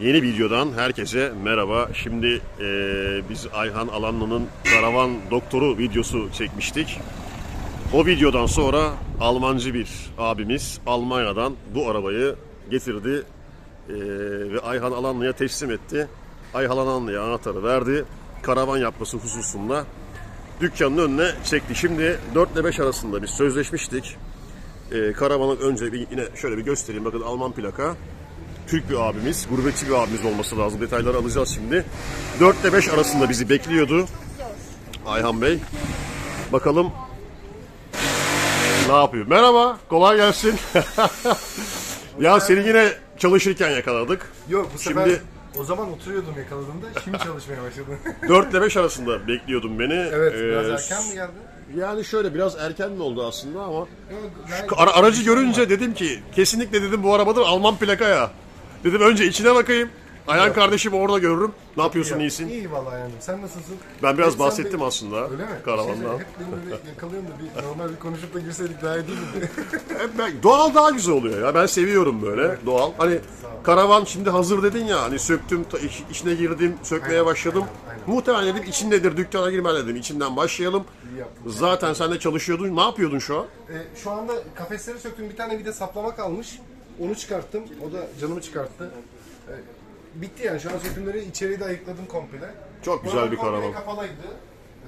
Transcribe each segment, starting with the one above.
Yeni videodan herkese merhaba. Şimdi eee, biz Ayhan Alanlı'nın karavan doktoru videosu çekmiştik. O videodan sonra Almancı bir abimiz Almanya'dan bu arabayı getirdi eee, ve Ayhan Alanlı'ya teslim etti. Ayhan Alanlı'ya anahtarı verdi. Karavan yapması hususunda dükkanın önüne çekti. Şimdi 4 ile 5 arasında biz sözleşmiştik. Eee karavanı önce bir, yine şöyle bir göstereyim. Bakın Alman plaka. Türk bir abimiz, gurbetçi bir abimiz olması lazım. Detayları alacağız şimdi. 4 ile 5 arasında bizi bekliyordu. Ayhan Bey. Bakalım ne yapıyor? Merhaba, kolay gelsin. ya seni yine çalışırken yakaladık. Yok bu sefer Şimdi- o zaman oturuyordum yakaladığımda şimdi çalışmaya başladım. 4 ile 5 arasında bekliyordun beni. evet biraz Ee, erken mi geldi? Yani şöyle biraz erken mi oldu aslında ama Yok, Ara- aracı görünce dedim ki kesinlikle dedim bu arabadır Alman plaka ya. Dedim önce içine bakayım. Ayhan kardeşim orada görürüm. Ne yapıyorsun iyisin? İyi vallahi yani. Sen nasılsın? Ben biraz Sen bahsettim bir- asonra Öyle mi? karavandan. Şeyleri Hep beni böyle yakalıyorum da bir normal bir konuşup da girseydik daha iyi değil mi? Hep ben- doğal daha güzel oluyor ya. Ben seviyorum böyle doğal. Hani karavan şimdi hazır dedin ya hani söktüm ta- iç- içine girdim sökmeye başladım. Muhtemelen dedim içindedir dükkana girme dedim. İçinden başlayalım. İyi yaptın. Zaten sen de çalışıyordun. Ne yapıyordun şu an? Ee, şu anda kafesleri söktüm. Bir tane bir de saplama kalmış. Onu çıkarttım. O da canımı çıkarttı. Ee, bitti yani. Şu an sökümleri içeriği de ayıkladım komple. Çok güzel arada bir komple karavan. kapalıydı.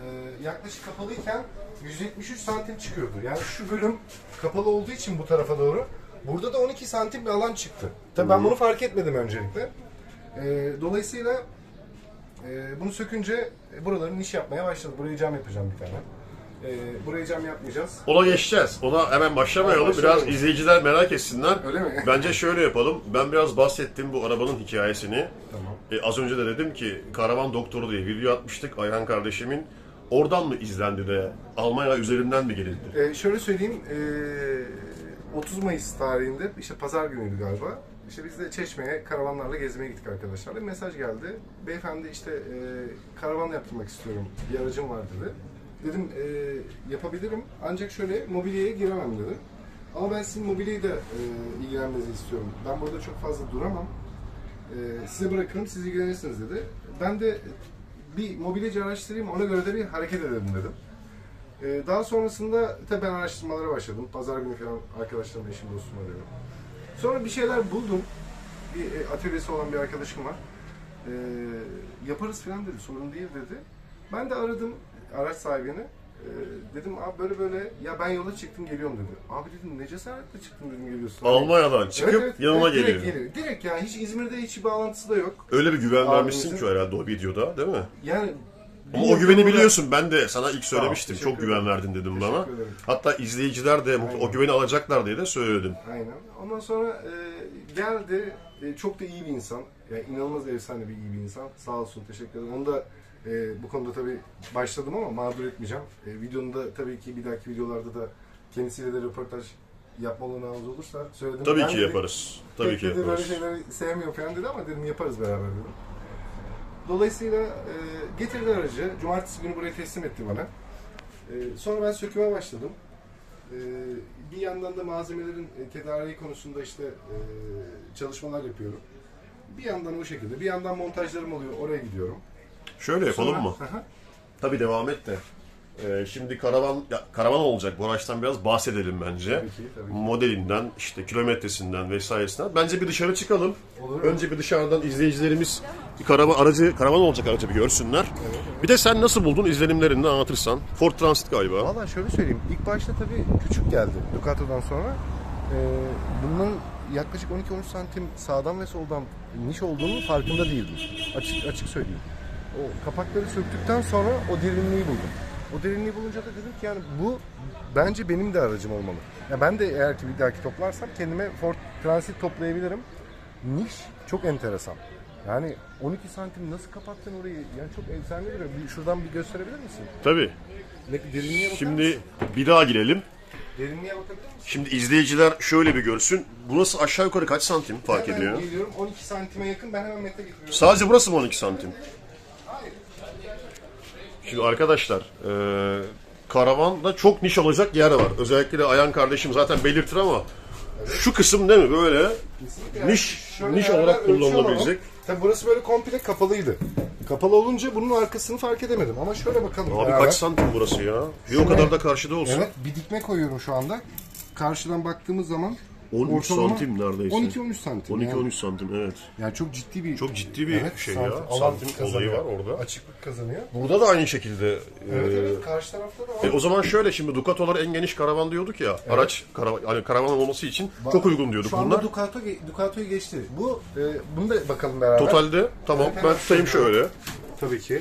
Ee, yaklaşık kapalıyken 173 santim çıkıyordu. Yani şu bölüm kapalı olduğu için bu tarafa doğru. Burada da 12 santim bir alan çıktı. Tabii ben bunu fark etmedim öncelikle. Ee, dolayısıyla e, bunu sökünce e, buraları niş yapmaya başladı. Burayı cam yapacağım bir tane. Ee, burayı cam yapmayacağız. Ona geçeceğiz. Ona hemen başlamayalım. Biraz izleyiciler merak etsinler. Öyle mi? Bence şöyle yapalım. Ben biraz bahsettim bu arabanın hikayesini. Tamam. E, az önce de dedim ki Karavan Doktoru diye video atmıştık Ayhan kardeşimin. Oradan mı izlendi de Almanya üzerinden mi gelindi? Ee, şöyle söyleyeyim, ee, 30 Mayıs tarihinde, işte pazar günüydü galiba. İşte biz de Çeşme'ye karavanlarla gezmeye gittik arkadaşlarla. Mesaj geldi. Beyefendi işte ee, karavan yaptırmak istiyorum, bir aracım var dedi. Dedim ee, yapabilirim ancak şöyle mobilyaya giremem dedi. Ama ben sizin mobilyayı da ee, ilgilenmenizi istiyorum. Ben burada çok fazla duramam. Ee, size bırakırım, siz ilgilenirsiniz dedi. Ben de bir mobilyacı araştırayım, ona göre de bir hareket edelim dedim. Ee, daha sonrasında tabii ben araştırmalara başladım. Pazar günü falan arkadaşlarım, eşim, dostum arıyorum. Sonra bir şeyler buldum. Bir e, atölyesi olan bir arkadaşım var. Ee, yaparız falan dedi, sorun değil dedi. Ben de aradım araç sahibini. Ee, dedim abi böyle böyle, ya ben yola çıktım geliyorum dedi. Abi dedim ne cesaretle çıktın dedim geliyorsun. Almanya'dan çıkıp geliyor. Direkt geliyor. Direkt yani hiç İzmir'de hiç bağlantısı da yok. Öyle bir güven vermişsin ki herhalde o videoda değil mi? Yani Ama o güveni biliyorsun. Ben de sana ilk söylemiştim. teşekkür Çok güven ederim. verdin dedim bana. Teşekkür ederim. Hatta izleyiciler de mutlu- o Aynen. güveni alacaklar diye de söyledim. Aynen. Ondan sonra e, geldi. E, çok da iyi bir insan. Yani inanılmaz efsane bir iyi bir insan. Sağ olsun. Teşekkür ederim. Onu da e, bu konuda tabii başladım ama mağdur etmeyeceğim. E, videonun da tabii ki bir dahaki videolarda da kendisiyle de röportaj yapma olanağınız olursa söyledim. Tabii Ben ki dedi, yaparız. Tabii ki dedi, Böyle yaparız. şeyleri sevmiyor falan dedi ama dedim yaparız beraber dedim. Dolayısıyla e, getirdi aracı. Cumartesi günü buraya teslim etti bana. E, sonra ben söküme başladım. E, bir yandan da malzemelerin e, tedariği konusunda işte e, çalışmalar yapıyorum. Bir yandan o şekilde. Bir yandan montajlarım oluyor. Oraya gidiyorum. Şöyle yapalım Sonra- mı? Aha. Tabii devam et de. Ee, şimdi karavan ya, karavan olacak. Bu araçtan biraz bahsedelim bence. Tabii ki, tabii ki. Modelinden, işte kilometresinden vesairesinden. Bence bir dışarı çıkalım. Olur. Önce bir dışarıdan izleyicilerimiz bir karavan aracı karavan olacak aracı bir görsünler. Bir de sen nasıl buldun izlenimlerini anlatırsan. Ford Transit galiba. Valla şöyle söyleyeyim. İlk başta tabii küçük geldi Ducato'dan sonra. Ee, bunun yaklaşık 12-13 santim sağdan ve soldan niş olduğunun farkında değildim. Açık açık söyleyeyim. O kapakları söktükten sonra o derinliği buldum. O derinliği bulunca da dedim ki yani bu bence benim de aracım olmalı. Ya ben de eğer ki bir dahaki toplarsam kendime Ford Transit toplayabilirim. Niş çok enteresan. Yani 12 santim nasıl kapattın orayı? Yani çok efsane duruyor. Şuradan bir gösterebilir misin? Tabii. Ne, derinliğe bakar Şimdi mısın? bir daha girelim. Derinliğe bakabilir misin? Şimdi izleyiciler şöyle bir görsün. Burası aşağı yukarı kaç santim fark hemen ediyor? geliyorum 12 santime yakın ben hemen metre getiriyorum. Sadece burası mı 12 santim? Hayır. Şimdi arkadaşlar e, karavanda çok niş alacak yer var. Özellikle de Ayhan kardeşim zaten belirtir ama Şu kısım değil mi böyle Kesinlikle. niş Şöyle niş yerler olarak kullanılabilecek. Tabii burası böyle komple kapalıydı. Kapalı olunca bunun arkasını fark edemedim ama şöyle bakalım. Abi beraber. kaç santim burası ya? Bir o Şuraya- kadar da karşıda olsun. Evet bir dikme koyuyorum şu anda. Karşıdan baktığımız zaman 13 ortalama santim neredeyse. 12-13 santim. 12 yani. 13 santim evet. Yani çok ciddi bir Çok ciddi bir şey ya. alan Santim olayı kazanıyor. var orada. Açıklık kazanıyor. Burada da aynı şekilde. Evet e, evet karşı tarafta da var. E o zaman şöyle şimdi Ducato'lar en geniş karavan diyorduk ya. Araç karavan, hani karavan olması için çok uygun diyorduk Şu anda bunlar. Ducato, Ducato'yu geçti. Bu e, bunu da bakalım beraber. Totalde tamam Evet, ben evet. tutayım şöyle. Tabii ki.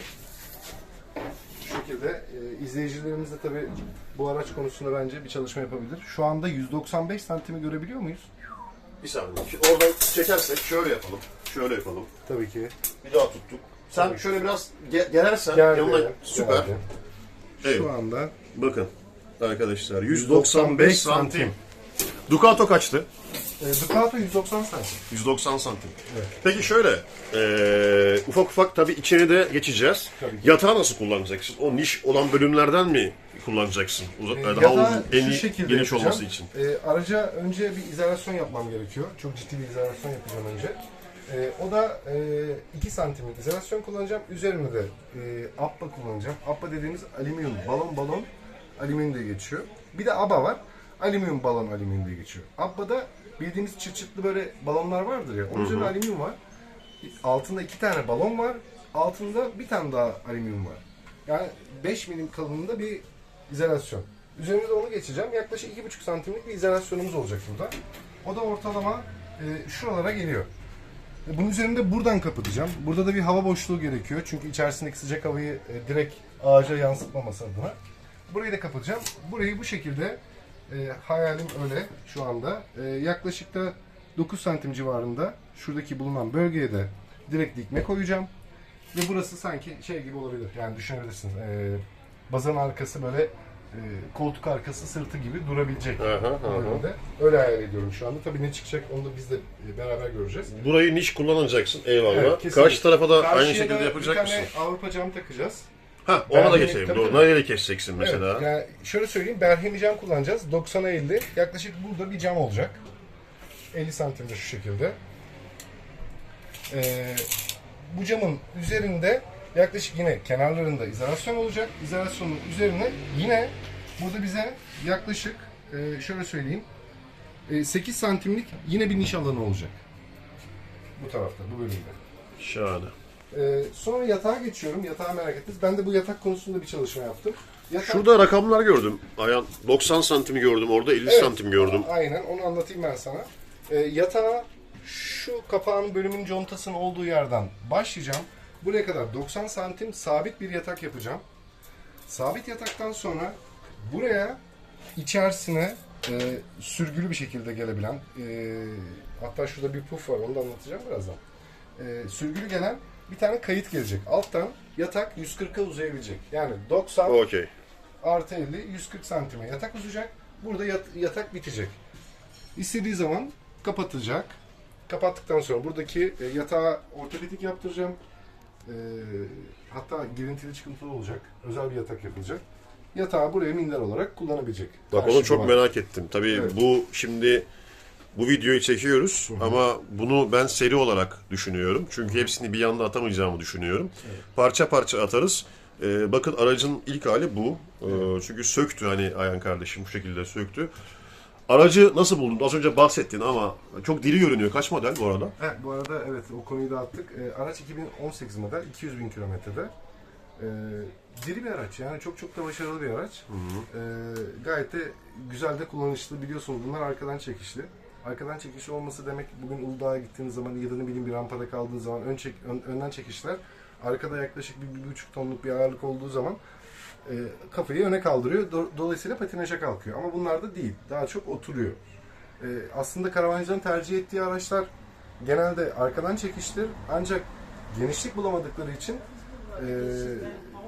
Şu şekilde e, izleyicilerimiz de tabii bu araç konusunda bence bir çalışma yapabilir. Şu anda 195 santimi görebiliyor muyuz? Bir saniye. Şimdi oradan çekersek şöyle yapalım. Şöyle yapalım. Tabii ki. Bir daha tuttuk. Sen şöyle biraz ge- gerersen Geldi. yanına süper. geldi. Evet. Şu anda Bakın arkadaşlar 195 195 santim. Ducato kaçtı? e, Ducato 190 santim. 190 santim. Evet. Peki şöyle, eee, ufak ufak tabii içeri de geçeceğiz. Tabii ki. Yatağı nasıl kullanacaksın? O niş olan bölümlerden mi kullanacaksın? Uza- E, daha yatağı uzun, en şu iyi, şekilde geniş yapacağım. olması için. E, araca önce bir izolasyon yapmam gerekiyor. Çok ciddi bir izolasyon yapacağım önce. E, o da e, 2 santimlik izolasyon kullanacağım. Üzerine de e, appa kullanacağım. Appa dediğimiz alüminyum balon balon alüminyum diye geçiyor. Bir de aba var. Alüminyum balon alüminyum diye geçiyor. Abba'da bildiğimiz çıt çıtlı böyle balonlar vardır ya. Onun üzerinde alüminyum var. Altında iki tane balon var. Altında bir tane daha alüminyum var. Yani 5 milim kalınlığında bir izolasyon. Üzerine de onu geçeceğim. Yaklaşık 2,5 santimlik bir izolasyonumuz olacak burada. O da ortalama e, şuralara geliyor. E, Bunun üzerinde buradan kapatacağım. Burada da bir hava boşluğu gerekiyor. Çünkü içerisindeki sıcak havayı e, direkt ağaca yansıtmaması adına. Burayı da kapatacağım. Burayı bu şekilde e, hayalim öyle şu anda. E, yaklaşık da 9 santim civarında şuradaki bulunan bölgeye de direkt dikme koyacağım. Ve burası sanki şey gibi olabilir. Yani düşünebilirsiniz. E, bazanın arkası böyle e, koltuk arkası sırtı gibi durabilecek. Aha, aha. Öyle hayal ediyorum şu anda. Tabii ne çıkacak onu da biz de e, beraber göreceğiz. Burayı niş kullanacaksın eyvallah. Evet, kesinlikle. Karşı tarafa da aynı Karşıya şekilde da yapacak bir mısın? tane Avrupa cam takacağız. Ha ona da Ben- geçelim. tabii, Doğru. tabii. Nereye keseceksin mesela? Evet, yani şöyle söyleyeyim, berhemi cam kullanacağız. 90'a 50. Yaklaşık burada bir cam olacak. 50 santimde şu şekilde. Ee, bu camın üzerinde yaklaşık yine kenarlarında izolasyon olacak. İzolasyonun üzerine yine burada bize yaklaşık e, şöyle söyleyeyim e, 8 santimlik yine bir niş alanı olacak. Bu tarafta, bu bölümde. Şahane. Ee, sonra yatağa geçiyorum. Yatağı merak ettiniz. Ben de bu yatak konusunda bir çalışma yaptım. Yatak, Şurada rakamlar gördüm. Ayağın 90 santim gördüm orada 50 Evet, santim gördüm. Aynen onu anlatayım ben sana. Yatağa şu kapağın bölümün contasının olduğu yerden başlayacağım. Buraya kadar 90 santim sabit bir yatak yapacağım. Sabit yataktan sonra buraya içerisine e, sürgülü bir şekilde gelebilen e, hatta şurada bir puf var onu da anlatacağım birazdan. E, sürgülü gelen bir tane kayıt gelecek. Alttan yatak 140'a uzayabilecek. Yani 90 Okey. artı 50 140 santime yatak uzayacak. Burada yat- yatak bitecek. İstediği zaman kapatacak. Kapattıktan sonra buradaki e, yatağa ortopedik yaptıracağım. E, hatta girintili çıkıntılı olacak. Özel bir yatak yapılacak. Yatağı buraya minder olarak kullanabilecek. Bak onu çok duvar. merak ettim. Tabii Evet. bu şimdi bu videoyu çekiyoruz ama bunu ben seri olarak düşünüyorum. Çünkü hepsini bir anda atamayacağımı düşünüyorum. Parça parça atarız. Ee, bakın aracın ilk hali bu. Ee, çünkü söktü hani Ayhan kardeşim bu şekilde söktü. Aracı nasıl buldun? Az önce bahsettin ama çok diri görünüyor. Kaç model bu arada? Evet, bu arada evet o konuyu da attık. E, araç 2018 model, 200 bin kilometrede. E, diri bir araç yani çok çok da başarılı bir araç. E, gayet de güzel de kullanışlı biliyorsunuz bunlar arkadan çekişli. Arkadan çekişli olması demek bugün Uludağ'a gittiğiniz zaman ya da ne bileyim bir rampada kaldığınız zaman ön çek, ön- önden çekişler. Arkada yaklaşık bir, bir buçuk tonluk bir ağırlık olduğu zaman e, kafayı öne kaldırıyor. Do- dolayısıyla patinaja kalkıyor. Ama bunlarda değil. Daha çok oturuyor. E, aslında karavancıların tercih ettiği araçlar genelde arkadan çekiştir. Ancak genişlik bulamadıkları için e,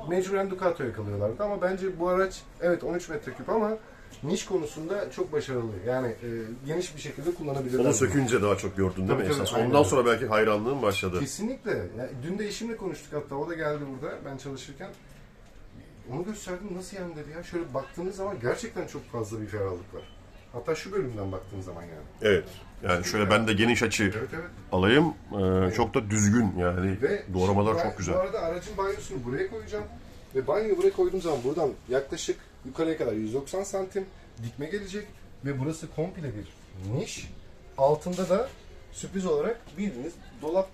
mecburen Ducato'ya kalıyorlardı. Ama bence bu araç evet 13 metreküp ama niş konusunda çok başarılı. Yani e, geniş bir şekilde kullanabilirler. Onu sökünce daha çok gördün değil mi tabii, esas? aynen Ondan öyle. sonra belki hayranlığın başladı. Kesinlikle. Ya, dün de eşimle konuştuk hatta. O da geldi burada ben çalışırken. Onu gösterdim nasıl yani dedi ya. Şöyle baktığınız zaman gerçekten çok fazla bir ferahlık var. Hatta şu bölümden baktığın zaman yani. Evet. Yani şöyle ben de geniş açı Evet evet. alayım. Ee, çok da düzgün yani. Ve Doğramalar ben çok güzel. Bu arada aracın banyosunu buraya koyacağım. Ve banyoyu buraya koyduğum zaman buradan yaklaşık yukarıya kadar 190 santim dikme gelecek. Ve burası komple bir niş. Altında da sürpriz olarak bildiğiniz dolap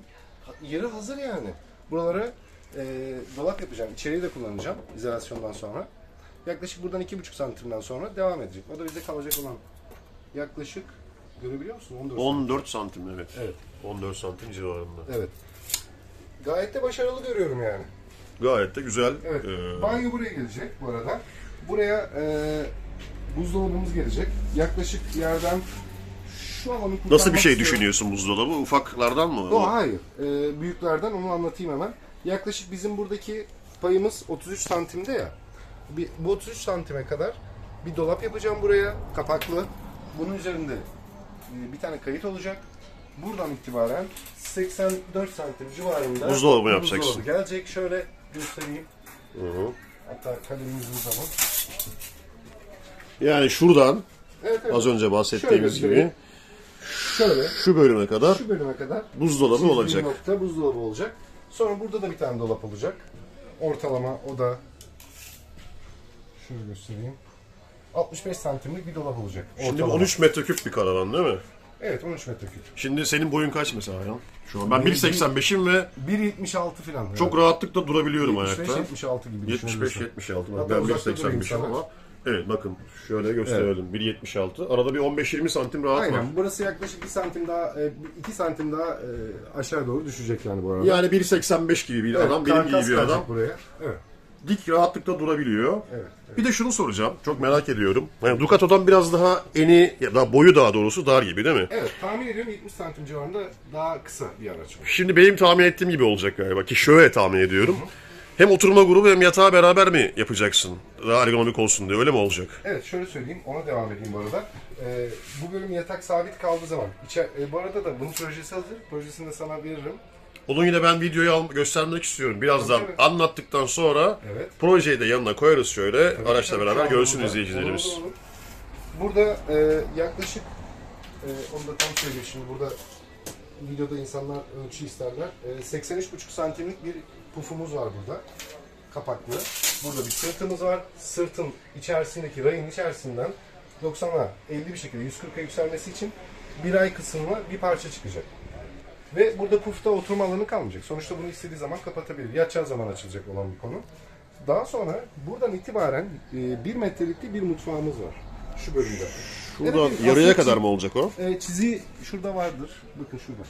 yeri hazır yani. Buralara e, dolap yapacağım. İçeriği de kullanacağım izolasyondan sonra. Yaklaşık buradan 2,5 santimden sonra devam edecek. O da bizde kalacak olan yaklaşık görebiliyor musun? 14 santim. 14 santim evet. Evet. 14 santim civarında. Evet. Gayet de başarılı görüyorum yani. Gayet de güzel. Evet. Ee, Banyo buraya gelecek bu arada. Buraya e, buzdolabımız gelecek. Yaklaşık yerden şu alanı nasıl bir şey istiyorum. düşünüyorsun buzdolabı? Ufaklardan mı? O hayır. E, büyüklerden onu anlatayım hemen. Yaklaşık bizim buradaki payımız 33 santimde ya. Bir, bu 33 santime kadar bir dolap yapacağım buraya. Kapaklı. Bunun üzerinde e, bir tane kayıt olacak. Buradan itibaren 84 santim civarında Buzdolabı yapacaksın. buzdolabı gelecek. Şöyle göstereyim. Hı hı. Hatta kalemimizi zaman. Yani şuradan Evet, evet. az önce bahsettiğimiz Şöyle gibi Şöyle şu bölüme kadar şu bölüme kadar buzdolabı olacak. nokta buzdolabı olacak. Sonra burada da bir tane dolap olacak. Ortalama o da şöyle göstereyim. 65 santimlik bir dolap olacak. Şimdi Ortalama. 13 metreküp bir karavan değil mi? Evet 13 metreküp. Şimdi senin boyun kaç mesela ya? Şu an ben Benim 1.85'im ve 1.76 falan. çok rahatlıkla durabiliyorum ayakta. 75-76 gibi 75 düşünebilirsin. 76 Hatta ben uzakta durayım 1.85'im sana. ama evet bakın şöyle gösterelim 1.76 arada bir 15-20 santim rahat var. Aynen. Burası yaklaşık 1 santim daha, 2 santim daha e, aşağı doğru düşecek yani bu arada. Yani 1.85 gibi bir Evet, adam benim gibi karkas bir gelecek adam buraya. Evet. dik rahatlıkla durabiliyor. Evet. Bir de şunu soracağım çok merak ediyorum. Yani Ducato'dan biraz daha eni ya da boyu daha doğrusu dar gibi değil mi? Evet tahmin ediyorum 70 santim civarında daha kısa bir araç bu. Şimdi benim tahmin ettiğim gibi olacak galiba ki şöyle tahmin ediyorum. Hem oturma grubu hem yatağı beraber mi yapacaksın? Daha ergonomik olsun diye öyle mi olacak? Evet şöyle söyleyeyim ona devam edeyim bu arada. Ee, bu bölüm yatak sabit kaldığı zaman. içe- e, bu arada da bunun projesi hazır. Projesini de sana veririm. Onu yine ben videoyu al- göstermek istiyorum. Birazdan Tabii, tabii. anlattıktan sonra Evet. projeyi de yanına koyarız şöyle. Araçla tabii, beraber şu görsün burada. izleyicilerimiz. Olur, olur, olur. Burada e, yaklaşık e, onu da tam söyleyeyim şimdi burada videoda insanlar ölçü isterler. E, 83,5 santimlik bir pufumuz var burada. Kapaklı. Burada bir sırtımız var. Sırtın içerisindeki rayın içerisinden 90'a 50 bir şekilde 140'a yükselmesi için bir ay kısmına bir parça çıkacak. Ve burada pufta oturma alanı kalmayacak. Sonuçta bunu istediği zaman kapatabilir. Yatacağı zaman açılacak olan bir konu. Daha sonra buradan itibaren e, bir metrelikli bir mutfağımız var. Şu bölümde. Şuradan Evet, yarıya kadar mı olacak o? E, çizi şurada vardır. Bakın şurada.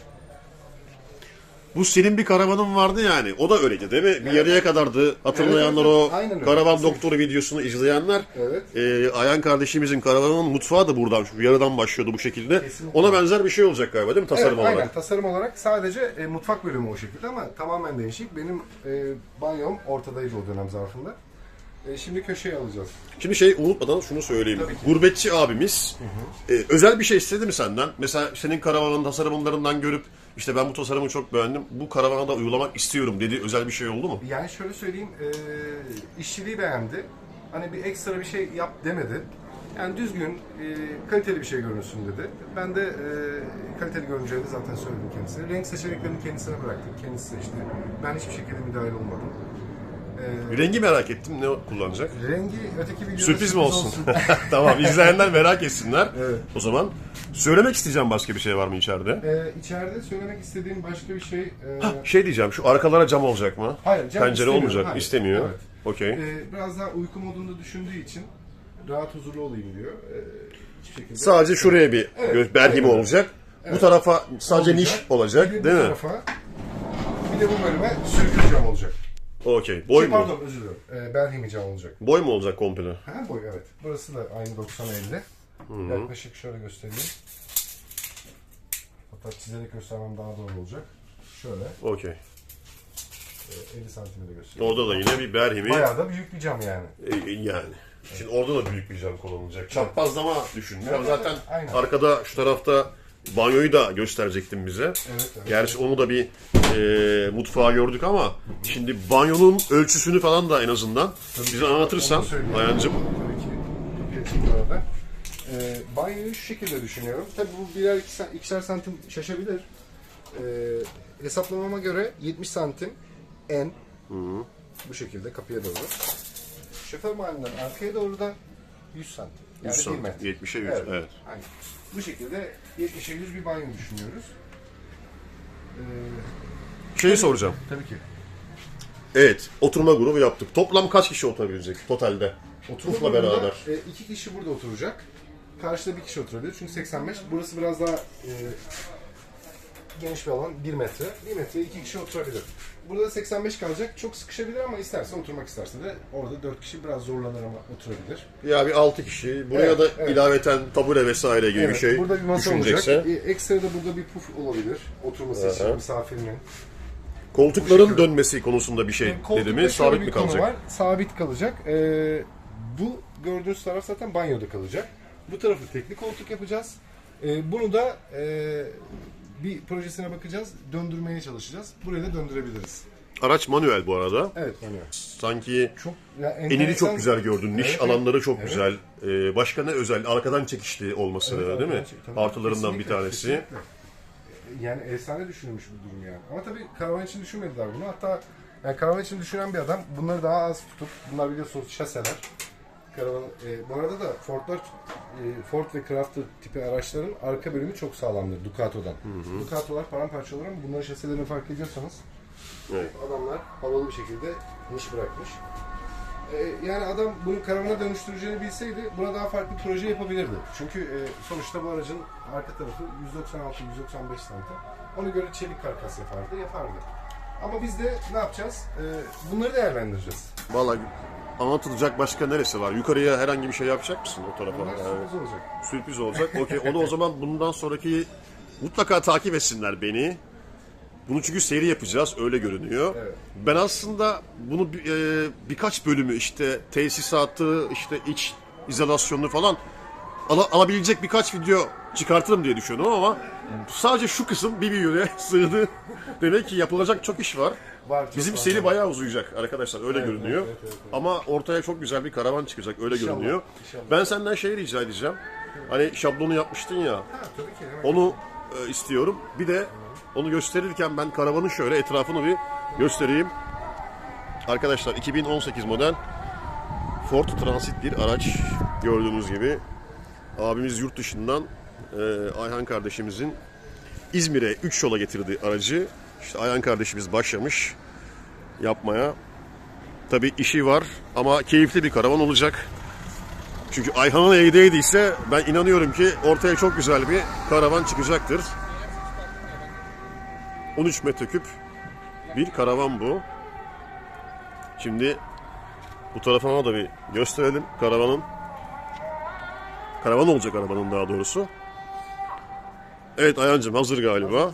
Bu senin bir karavanın vardı yani. O da öyleydi değil mi? Bir yarıya kadardı. Hatırlayanlar Evet, evet, o aynen öyle. karavan doktoru videosunu izleyenler. Evet. E, Ayhan kardeşimizin karavanının mutfağı da buradan şu yarıdan başlıyordu bu şekilde. Kesinlikle. Ona benzer bir şey olacak galiba değil mi tasarım evet, olarak? Aynen tasarım olarak sadece e, mutfak bölümü o şekilde ama tamamen değişik. Benim e, banyom ortadaydı o dönem zarfında. E, şimdi köşeye alacağız. Şimdi şey unutmadan şunu söyleyeyim. Tabii ki. Gurbetçi abimiz e, özel bir şey istedi mi senden? Mesela senin karavanın tasarımlarından görüp işte ben bu tasarımı çok beğendim. Bu karavana da uygulamak istiyorum dedi. Özel bir şey oldu mu? Yani şöyle söyleyeyim, e, işçiliği beğendi. Hani bir ekstra bir şey yap demedi. Yani düzgün, e, kaliteli bir şey görünsün dedi. Ben de e, kaliteli görüneceğini zaten söyledim kendisine. Renk seçeneklerini kendisine bıraktım. Kendisi seçti. Ben hiçbir şekilde müdahale olmadım. E, Rengi merak ettim. Ne kullanacak? rengi öteki videoda Sürpriz mi olsun? tamam izleyenler merak etsinler. Evet. O zaman söylemek isteyeceğim başka bir şey var mı içeride? e, içeride söylemek istediğim başka bir şey... E, Şey diyeceğim şu arkalara cam olacak mı? Hayır, cam Pencere olmayacak. Hayır. istemiyor. Evet. Okey. e, biraz daha uyku modunda düşündüğü için rahat huzurlu olayım diyor. E, hiçbir şekilde... Sadece şuraya bir Evet, gö- ber gibi aynen. olacak. Bu tarafa sadece niş olacak Bir de değil bu mi? Tarafa, bir de bu bölüme sürgülü cam olacak. Okey. Boy Şey, mu? Pardon özür dilerim. E, Belhimi cam olacak. Boy mu olacak komple? Ha boy evet. Burası da aynı 90-50. Yaklaşık şöyle göstereyim. Hatta çizerek göstermem daha doğru olacak. Şöyle Okey. e, 50 santimi de göstereyim. Orada da yine bir berhimi Bayağı da büyük bir cam yani. e, yani. Şimdi orada da büyük bir cam kullanılacak. Çaprazlama düşün. Ya zaten aynen. arkada şu tarafta banyoyu da gösterecektin bize. Evet, evet. Gerçi onu da bir e, mutfağa gördük ama şimdi banyonun ölçüsünü falan da en azından bize anlatırsan Onu söyleyeyim. Ayancım. Tabii ki. Bu arada. Ee, banyoyu şu şekilde düşünüyorum. Tabii bu birer iki, sen- ikişer santim şaşabilir. Ee, hesaplamama göre 70 santim en bu şekilde kapıya doğru. Şoför mahallinden arkaya doğru da 100 santim. Yani 100 1 santim, metre. 70'e 100, Evet. evet. Aynen. Bu şekilde 70'e 100 bir banyo düşünüyoruz. Ee, Şeyi soracağım. tabii ki. Evet, oturma grubu yaptık. Toplam kaç kişi oturabilecek totalde? Oturma Ufla grubunda, beraber. e, iki kişi burada oturacak. Karşıda bir kişi oturabilir. Çünkü 85. Burası biraz daha e, geniş bir alan. 1 metre. 1 metre iki kişi oturabilir. Burada 85 kalacak. Çok sıkışabilir ama isterse oturmak isterse de orada 4 kişi biraz zorlanır ama oturabilir. Ya bir 6 kişi. Buraya Evet, da evet. ilaveten tabure vesaire gibi bir şey burada bir masa düşünecekse. olacak. E, ekstra da burada bir puf olabilir. Oturması için Aha. misafirinin. Koltukların dönmesi konusunda bir şey koltukta dedi mi? şöyle Sabit bir mi konu kalacak? Var. Sabit kalacak. E, bu gördüğünüz taraf zaten banyoda kalacak. Bu tarafı teknik koltuk yapacağız. E, bunu da e, bir projesine bakacağız. Döndürmeye çalışacağız. Burayı da döndürebiliriz. Araç manuel bu arada. Evet banyo. Sanki Çok ya enini çok güzel gördün. Niş Evet, alanları çok evet. güzel. Ee, başka ne özel? Arkadan çekişli olması Evet, değil mi? gerçekten. Artılarından bir tanesi. kesinlikle. Yani efsane düşünülmüş bu durum yani. Ama tabii karavan için düşünmediler bunu. Hatta yani karavan için düşünen bir adam bunları daha az tutup, bunlar biliyorsunuz şaseler. Karavan, e, bu arada da Ford'lar, e, Ford ve Crafter tipi araçların arka bölümü çok sağlamdır Ducato'dan. Ducato'lar paramparça olur ama bunların şaselerini fark ediyorsanız Evet. adamlar havalı bir şekilde niş bırakmış. Ee, yani adam bunu karavana dönüştüreceğini bilseydi buna daha farklı bir proje yapabilirdi. Çünkü e, sonuçta bu aracın arka tarafı 196-195 santim. Ona göre çelik karkas yapardı, yapardı. Ama biz de ne yapacağız? Ee, bunları değerlendireceğiz. Vallahi anlatılacak başka neresi var? Yukarıya herhangi bir şey yapacak mısın o tarafa? Yani sürpriz olacak. sürpriz olacak. Okey. Onu o zaman bundan sonraki mutlaka takip etsinler beni. Bunu çünkü seri yapacağız öyle görünüyor. Evet. Ben aslında bunu bir- e, birkaç bölümü işte tesisatı, işte iç izolasyonunu falan ala- alabilecek birkaç video çıkartırım diye düşünüyorum ama sadece şu kısım bir videoya sığdı. Demek ki yapılacak çok iş var. Var, çok Bizim var. seri bayağı uzayacak arkadaşlar öyle Evet, görünüyor. evet, evet, evet. Ama ortaya çok güzel bir karavan çıkacak öyle İnşallah, görünüyor. inşallah. Ben senden şey rica edeceğim. Hani şablonu yapmıştın ya. Ha, tabii ki. hemen. Onu e, istiyorum. Bir de onu gösterirken ben karavanın şöyle etrafını bir göstereyim. Arkadaşlar 2018 model Ford Transit bir araç gördüğünüz gibi. Abimiz yurt dışından Ayhan kardeşimizin İzmir'e 3 yola getirdiği aracı. İşte Ayhan kardeşimiz başlamış yapmaya. Tabi işi var ama keyifli bir karavan olacak. Çünkü Ayhan'ın eğdeydiyse ben inanıyorum ki ortaya çok güzel bir karavan çıkacaktır. 13 metreküp bir karavan bu. Şimdi bu tarafına da bir gösterelim karavanın. Karavan olacak arabanın daha doğrusu. Evet Ayhancığım hazır galiba.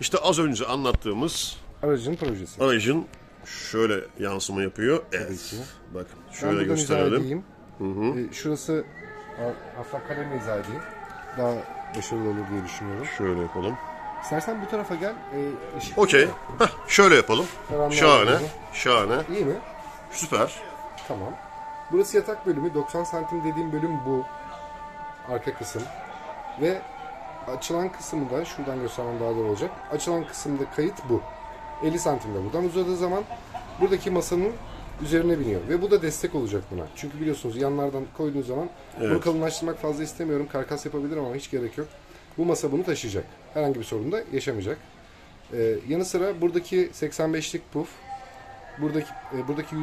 İşte az önce anlattığımız Aracın projesi. aracın şöyle yansıma yapıyor. Evet. Bakın Ben şöyle buradan izah gösterelim. edeyim. Ee, şurası a- kalemle izah edeyim. Daha başarılı olur diye düşünüyorum. Şöyle yapalım. İstersen bu tarafa gel. Ee, ışık- Okey. Heh, şöyle yapalım. Karanlığa Şahane. Şahane. İyi mi? Süper. Tamam. Burası yatak bölümü. 90 santim dediğim bölüm bu. Arka kısım. Ve açılan kısmı da şuradan göstermem daha doğru olacak. Açılan kısımda kayıt bu. 50 santimde buradan uzadığı zaman buradaki masanın üzerine biniyor. Ve bu da destek olacak buna. Çünkü biliyorsunuz yanlardan koyduğunuz zaman bunu Evet. kalınlaştırmak fazla istemiyorum. Karkas yapabilir ama hiç gerek yok. Bu masa bunu taşıyacak. Herhangi bir sorun da yaşamayacak. Ee, yanı sıra buradaki 85'lik puf Buradaki e, buradaki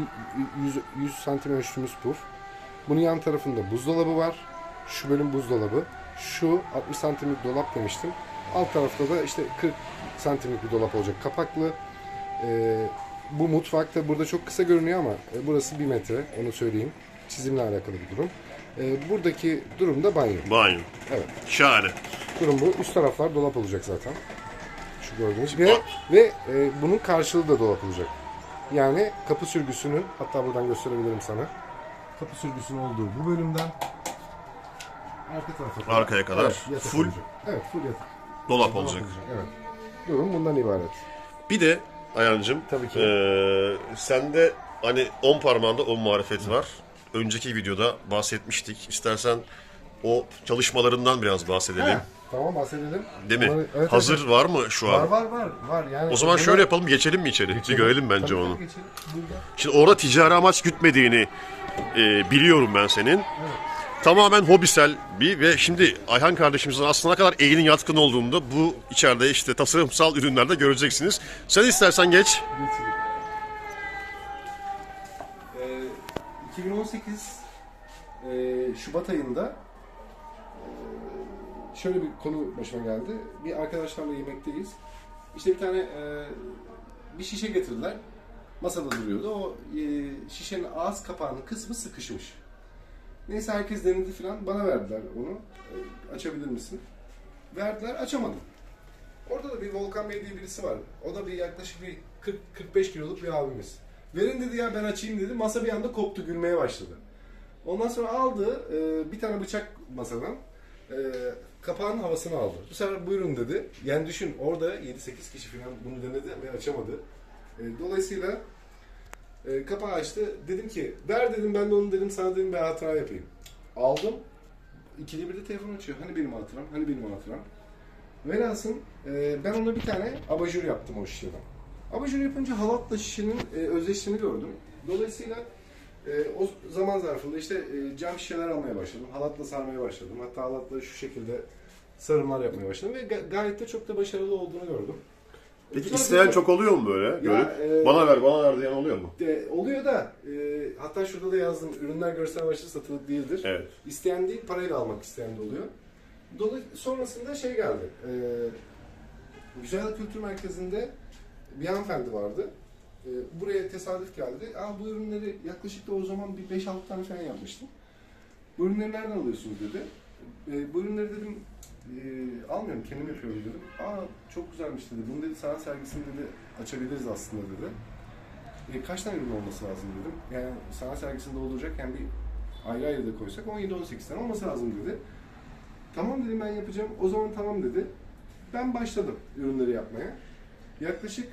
100, 100 santim ölçtüğümüz puf. Bunun yan tarafında buzdolabı var. Şu bölüm buzdolabı. Şu 60 santimlik dolap demiştim. Alt tarafta da işte 40 santimlik bir dolap olacak. Kapaklı. E, bu mutfakta burada çok kısa görünüyor ama e, burası 1 metre. Onu söyleyeyim. Çizimle alakalı bir durum. E, buradaki durum da banyo. Banyo. Evet. Şahane. Durum bu. Üst taraflar dolap olacak zaten. Şu gördüğünüz. Ve, ve e, bunun karşılığı da dolap olacak. Yani kapı sürgüsünün, hatta buradan gösterebilirim sana. Kapı sürgüsünün olduğu bu bölümden arka tarafa kadar. Arkaya kadar Evet, yatak full olacak. Evet, full yatak. dolap Dolap olacak. Evet. Durum bundan ibaret. Bir de Ayhancığım. Tabii ki. eee, sende hani 10 parmağında 10 marifet var. Önceki videoda bahsetmiştik. İstersen o çalışmalarından biraz bahsedelim. Ha, tamam bahsedelim. Değil mi? Bunları- evet, Hazır evet. var mı şu Var an? var var var yani. O zaman şöyle yapalım geçelim mi içeri? Bir görelim bence Tabii, onu. geçelim. Burada. Şimdi orada ticari amaç gütmediğini e, biliyorum ben senin. Tamamen hobisel bir ve şimdi Ayhan kardeşimizin aslında kadar eğilin yatkın olduğunu da bu içeride işte tasarımsal ürünlerde göreceksiniz. Sen istersen geç. Ee, 2018 e, Şubat ayında e, şöyle bir konu başıma geldi. Bir arkadaşlarla yemekteyiz. İşte bir tane e, bir şişe getirdiler. Masada duruyordu. O e, şişenin ağız kapağının kısmı sıkışmış. Neyse herkes denedi falan. Bana verdiler onu. E, açabilir misin? Verdiler. Açamadım. Orada da bir Volkan Bey diye birisi var. O da bir yaklaşık bir 40-45 kiloluk bir abimiz. Verin dedi ya ben açayım dedi. Masa bir anda koptu gülmeye başladı. Ondan sonra aldı e, bir tane bıçak masadan. E, kapağın havasını aldı. Bu sefer buyurun dedi. Yani düşün orada 7-8 kişi falan bunu denedi ve açamadı. E, dolayısıyla e, kapağı açtı. Dedim ki ver dedim ben de onu dedim sana dedim bir hatıra yapayım. Aldım. İkili bir de telefon açıyor. Hani benim hatıram, hani benim hatıram. Velhasıl e, ben ona bir tane abajur yaptım o şişeden. Abajur yapınca halatla şişenin e, özdeştiğini gördüm. Dolayısıyla e, o zaman zarfında işte e, cam şişeler almaya başladım. Halatla sarmaya başladım. Hatta halatla şu şekilde sarımlar yapmaya başladım ve ga- gayet de çok da başarılı olduğunu gördüm. Peki Güzel isteyen bir- çok oluyor mu böyle? Görüp, e, bana ver bana ver diyen oluyor mu? de, oluyor da e, hatta şurada da yazdım ürünler görsel amaçlı satılık değildir. Evet. İsteyen değil parayla almak isteyen de oluyor. Dolayı sonrasında şey geldi. E, Güzel Kültür Merkezi'nde bir hanımefendi vardı. E, buraya tesadüf geldi. Aa, bu ürünleri yaklaşık da o zaman bir 5-6 tane falan yapmıştım. Bu ürünleri nereden alıyorsunuz dedi. E, bu ürünleri dedim almıyorum kendim yapıyorum dedim. Aa çok güzelmiş dedi. Bunu dedi sanat sergisini dedi açabiliriz aslında dedi. E, kaç tane ürün olması lazım dedim. Yani sanat sergisinde olacak yani bir ayrı ayrı da koysak 17-18 tane olması lazım dedi. Tamam dedim ben yapacağım. O zaman tamam dedi. Ben başladım ürünleri yapmaya. Yaklaşık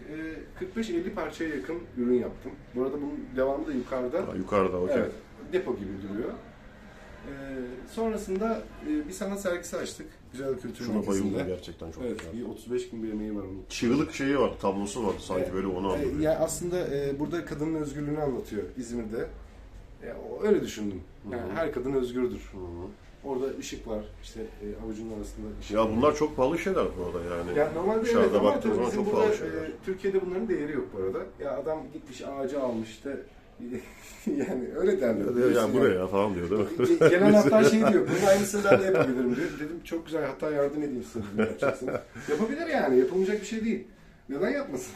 e, 45-50 parçaya yakın ürün yaptım. Bu arada bunun devamı da yukarıda. Ha, yukarıda okey. Evet, depo gibi duruyor. E, sonrasında e, bir sanat sergisi açtık. Güzel Kültür Şuna bayıldım Merkezi'nde. gerçekten çok Evet, güzel. bir 35 gün bir emeği var onun. Çığlık şeyi var, tablosu var sanki böyle onu E, anlıyor. Ya aslında e, burada kadının özgürlüğünü anlatıyor İzmir'de. Ya, o- öyle düşündüm. Yani Hı hı. her kadın özgürdür. Hı hı. Orada ışık var. İşte e, avucunun arasında ışık. Ya var. bunlar çok pahalı şeyler bu arada yani. ya normalde dışarıda evet ama baktığın tabii zaman bizim çok burada pahalı şeyler. e, Türkiye'de bunların değeri yok bu arada. Ya adam gitmiş ağacı almış işte yani öyle derler. Ya bu ne ya falan diyor değil mi? Ge- Gelen hatta şey diyor, bunun aynısını ben de yapabilirim diyor. Dedim çok güzel hatta yardım edeyim size. Yapabilir yani, yapılmayacak bir şey değil. Neden yapmasın?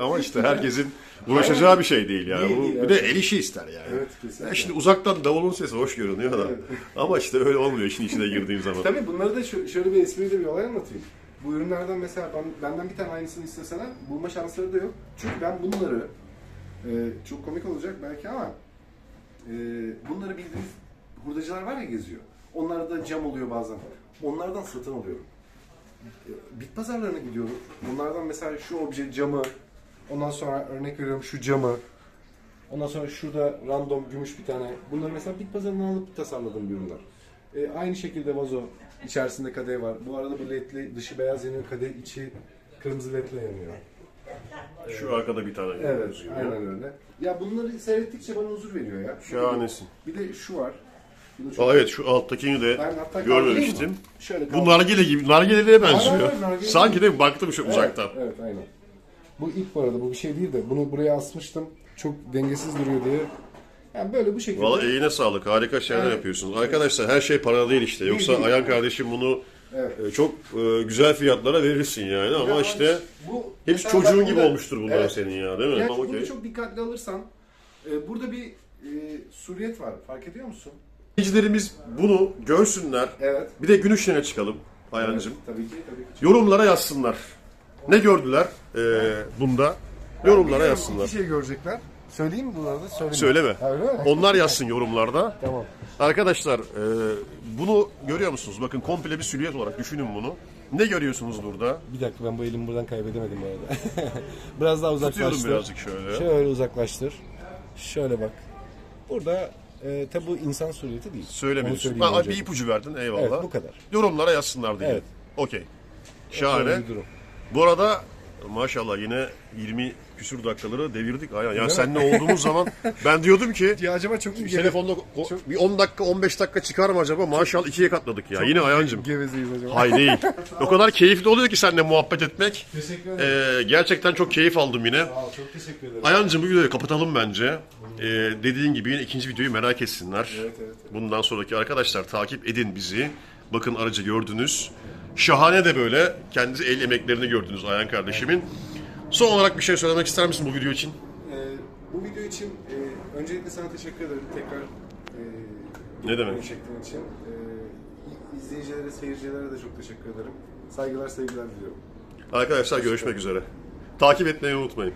Ama işte herkesin uğraşacağı bir şey değil yani. Değil, Bu, değil, bir evet. de el işi ister yani. Evet, kesinlikle. Ya şimdi uzaktan davulun sesi hoş görünüyor da. Evet. Ama işte öyle olmuyor işin içine girdiğin zaman. Tabii bunları da şöyle bir esprili bir olay anlatayım. Bu ürünlerden mesela ben, benden bir tane aynısını isteseler bulma şansları da yok. Çünkü ben bunları e, çok komik olacak belki ama e, bunları bildiğiniz hurdacılar var ya geziyor. Onlar da cam oluyor bazen. Onlardan satın alıyorum. E, Bit pazarlarına gidiyorum. Bunlardan mesela şu obje camı, ondan sonra örnek veriyorum şu camı, Ondan sonra şurada random gümüş bir tane. Bunları mesela bit pazarından alıp tasarladığım bir ürünler. E, aynı şekilde vazo. içerisinde kadeh var. Bu arada bu ledli dışı beyaz yanıyor, kadeh içi kırmızı ledle yanıyor. Şu arkada bir tane Evet, gözüküyor. aynen öyle. Ya bunları seyrettikçe bana huzur veriyor ya. Şahanesin. Bir de şu var. Çok- Aa, evet şu alttakini de Ben hatta görmemiştim. mı? Şöyle Bu nargile gibi, nargileliğe benziyor. Aynen nargile. Sanki de baktım şu Evet, uzaktan. Evet, aynen. Bu ilk bu arada, bu bir şey değil de bunu buraya asmıştım. Çok dengesiz duruyor diye. Yani böyle bu şekilde. Valla eline sağlık. Harika şeyler Evet. yapıyorsunuz. Arkadaşlar her şey para değil işte. Yoksa değil. Ayhan kardeşim bunu Evet. e, çok e, güzel fiyatlara verirsin yani. Ama işte bu hepsi çocuğun gibi burada- olmuştur bunlar Evet. senin ya değil mi? Yani Ama bunu okey. çok dikkatli alırsan e, burada bir e, suriyet var. Fark ediyor musun? İzleyicilerimiz bunu görsünler. Evet. Bir de gün ışığına çıkalım Ayhan'cığım. Evet, tabii ki, tabii ki. Yorumlara yazsınlar. Ne gördüler e, bunda? Yorumlara Biliyorum, yazsınlar. İki şey görecekler. Söyleyeyim mi bunları? Söyleyeyim. Söyleme. Ha, öyle mi? Onlar yazsın yorumlarda. Tamam. Arkadaşlar e, bunu görüyor musunuz? Bakın komple bir silüet olarak düşünün bunu. Ne görüyorsunuz burada? Bir dakika ben bu elimi buradan kaybedemedim bu arada. Biraz daha Tutuyorum uzaklaştır. birazcık şöyle. Şöyle uzaklaştır. Şöyle bak. Burada e, tabi bu insan suriyeti değil. Söylemiyorsun. Ha, bir ipucu verdin eyvallah. Evet, bu kadar. Yorumlara yazsınlar diye. Evet. Okey. Şahane. bir durum. Bu arada maşallah yine 20 küsür dakikaları devirdik. Yani mi? seninle olduğumuz zaman ben diyordum ki Ya acaba çok iyi telefonda ko- bir 10 dakika 15 dakika çıkar mı acaba? Maşallah ikiye katladık ya. Yine Ayhan'cım. gevezeyiz acaba. Hay değil. O kadar keyifli oluyor ki seninle muhabbet etmek. Teşekkür ederim. Ee, gerçekten çok keyif aldım yine. Ol, çok teşekkür ederim. Ayhan'cım bu videoyu kapatalım bence. Ee, dediğin gibi yine ikinci videoyu merak etsinler. Bundan sonraki arkadaşlar takip edin bizi. Bakın aracı gördünüz. Şahane de böyle. Kendisi el emeklerini gördünüz Ayhan kardeşimin. Son olarak bir şey söylemek ister misin bu video için? Ee, bu video için e, öncelikle sana teşekkür ederim tekrar e, Ne demek? çektiğin için. E, izleyicilere, seyircilere de çok teşekkür ederim. Saygılar, sevgiler diliyorum. Arkadaşlar görüşmek üzere. Takip etmeyi unutmayın.